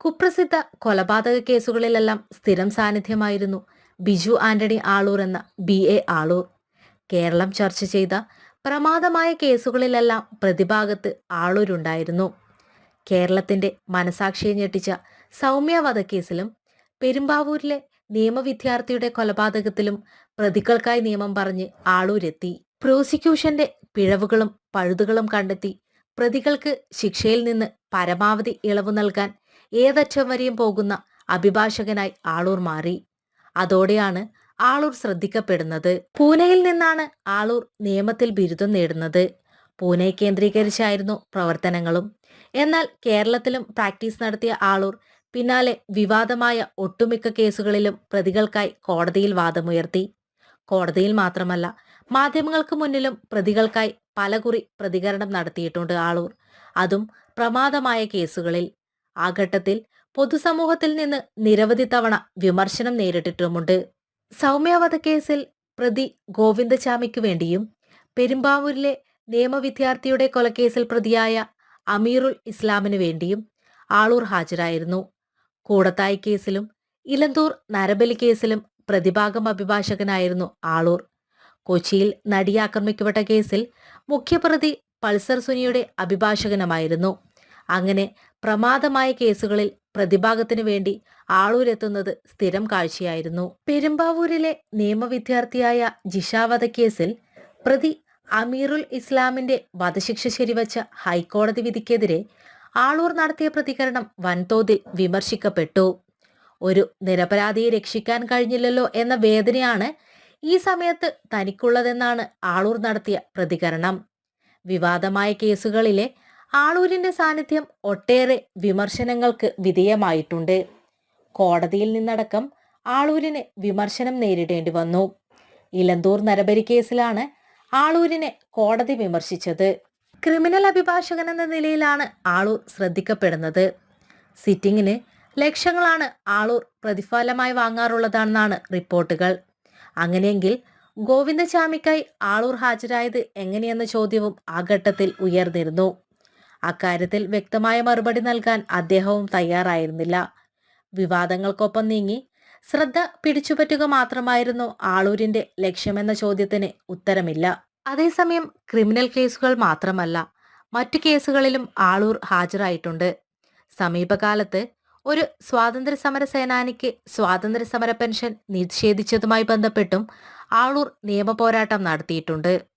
കുപ്രസിദ്ധ കൊലപാതക കേസുകളിലെല്ലാം സ്ഥിരം സാന്നിധ്യമായിരുന്നു ബിജു ആന്റണി ആളൂർ എന്ന ബി എ ആളൂർ. കേരളം ചർച്ച ചെയ്ത പ്രമാദമായ കേസുകളിലെല്ലാം പ്രതിഭാഗത്ത് ആളൂരുണ്ടായിരുന്നു. കേരളത്തിന്റെ മനസാക്ഷിയെ ഞെട്ടിച്ച സൗമ്യ വധക്കേസിലും പെരുമ്പാവൂരിലെ നിയമവിദ്യാർത്ഥിയുടെ കൊലപാതകത്തിലും പ്രതികൾക്കായി നിയമം പറഞ്ഞ് ആളൂരെത്തി. പ്രോസിക്യൂഷന്റെ പിഴവുകളും പഴുതുകളും കണ്ടെത്തി പ്രതികൾക്ക് ശിക്ഷയിൽ നിന്ന് പരമാവധി ഇളവ് നൽകാൻ ഏതറ്റം വരെയും പോകുന്ന അഭിഭാഷകനായി ആളൂർ മാറി. അതോടെയാണ് ആളൂർ ശ്രദ്ധിക്കപ്പെടുന്നത്. പൂനെയിൽ നിന്നാണ് ആളൂർ നിയമത്തിൽ ബിരുദം നേടുന്നത്. പൂനെ കേന്ദ്രീകരിച്ചായിരുന്നു പ്രവർത്തനങ്ങളും. എന്നാൽ കേരളത്തിലും പ്രാക്ടീസ് നടത്തിയ ആളൂർ പിന്നാലെ വിവാദമായ ഒട്ടുമിക്ക കേസുകളിലും പ്രതികൾക്കായി കോടതിയിൽ വാദമുയർത്തി. കോടതിയിൽ മാത്രമല്ല മാധ്യമങ്ങൾക്ക് മുന്നിലും പ്രതികൾക്കായി പലകുറി പ്രതികരണം നടത്തിയിട്ടുണ്ട് ആളൂർ. അതും പ്രമാദമായ കേസുകളിൽ. ആ ഘട്ടത്തിൽ പൊതുസമൂഹത്തിൽ നിന്ന് നിരവധി തവണ വിമർശനം നേരിട്ടിട്ടുമുണ്ട്. സൗമ്യവധ കേസിൽ പ്രതി ഗോവിന്ദചാമിക്ക് വേണ്ടിയും പെരുമ്പാവൂരിലെ നിയമവിദ്യാർത്ഥിയുടെ കൊലക്കേസിൽ പ്രതിയായ അമീറുൽ ഇസ്ലാമിനു വേണ്ടിയും ആളൂർ ഹാജരായിരുന്നു. കൂടത്തായി കേസിലും ഇലന്തൂർ നരബലി കേസിലും പ്രതിഭാഗം അഭിഭാഷകനായിരുന്നു ആളൂർ. കൊച്ചിയിൽ നടി ആക്രമിക്കപ്പെട്ട കേസിൽ മുഖ്യപ്രതി പൾസർ സുനിയുടെ അഭിഭാഷകനുമായിരുന്നു. അങ്ങനെ പ്രമാദമായ കേസുകളിൽ പ്രതിഭാഗത്തിനു വേണ്ടി ആളൂരെത്തുന്നത് സ്ഥിരം കാഴ്ചയായിരുന്നു. പെരുമ്പാവൂരിലെ നിയമവിദ്യാർത്ഥിയായ ജിഷ വധക്കേസിൽ പ്രതി അമീറുൽ ഇസ്ലാമിന്റെ വധശിക്ഷ ശരിവച്ച ഹൈക്കോടതി വിധിക്കെതിരെ ആളൂർ നടത്തിയ പ്രതികരണം വൻതോതിൽ വിമർശിക്കപ്പെട്ടു. ഒരു നിരപരാധിയെ രക്ഷിക്കാൻ കഴിഞ്ഞില്ലല്ലോ എന്ന വേദനയാണ് ഈ സമയത്ത് തനിക്കുള്ളതെന്നാണ് ആളൂർ നടത്തിയ പ്രതികരണം. വിവാദമായ കേസുകളിലെ ആളൂരിന്റെ സാന്നിധ്യം ഒട്ടേറെ വിമർശനങ്ങൾക്ക് വിധേയമായിട്ടുണ്ട്. കോടതിയിൽ നിന്നടക്കം ആളൂരിന് വിമർശനം നേരിടേണ്ടി വന്നു. ഇലന്തൂർ നരബലി കേസിലാണ് ആളൂരിനെ കോടതി വിമർശിച്ചത്. ക്രിമിനൽ അഭിഭാഷകൻ എന്ന നിലയിലാണ് ആളൂർ ശ്രദ്ധിക്കപ്പെടുന്നത്. സിറ്റിങ്ങിന് ലക്ഷങ്ങളാണ് ആളൂർ പ്രതിഫലമായി വാങ്ങാറുള്ളതാണെന്നാണ് റിപ്പോർട്ടുകൾ. അങ്ങനെയെങ്കിൽ ഗോവിന്ദചാമിക്കായി ആളൂർ ഹാജരായത് എങ്ങനെയെന്ന ചോദ്യവും ആ ഘട്ടത്തിൽ ഉയർന്നിരുന്നു. അക്കാര്യത്തിൽ വ്യക്തമായ മറുപടി നൽകാൻ അദ്ദേഹവും തയ്യാറായിരുന്നില്ല. വിവാദങ്ങൾക്കൊപ്പം നീങ്ങി. ശ്രദ്ധ പിടിച്ചുപറ്റുക മാത്രമായിരുന്നു ആളൂരിന്റെ ലക്ഷ്യമെന്ന ചോദ്യത്തിന് ഉത്തരമില്ല. അതേസമയം ക്രിമിനൽ കേസുകൾ മാത്രമല്ല മറ്റു കേസുകളിലും ആളൂർ ഹാജരായിട്ടുണ്ട്. സമീപകാലത്ത് ഒരു സ്വാതന്ത്ര്യ സമര സേനാനിക്ക് സ്വാതന്ത്ര്യ സമര പെൻഷൻ നിഷേധിച്ചതുമായി ബന്ധപ്പെട്ടും ആളൂർ നിയമപോരാട്ടം നടത്തിയിട്ടുണ്ട്.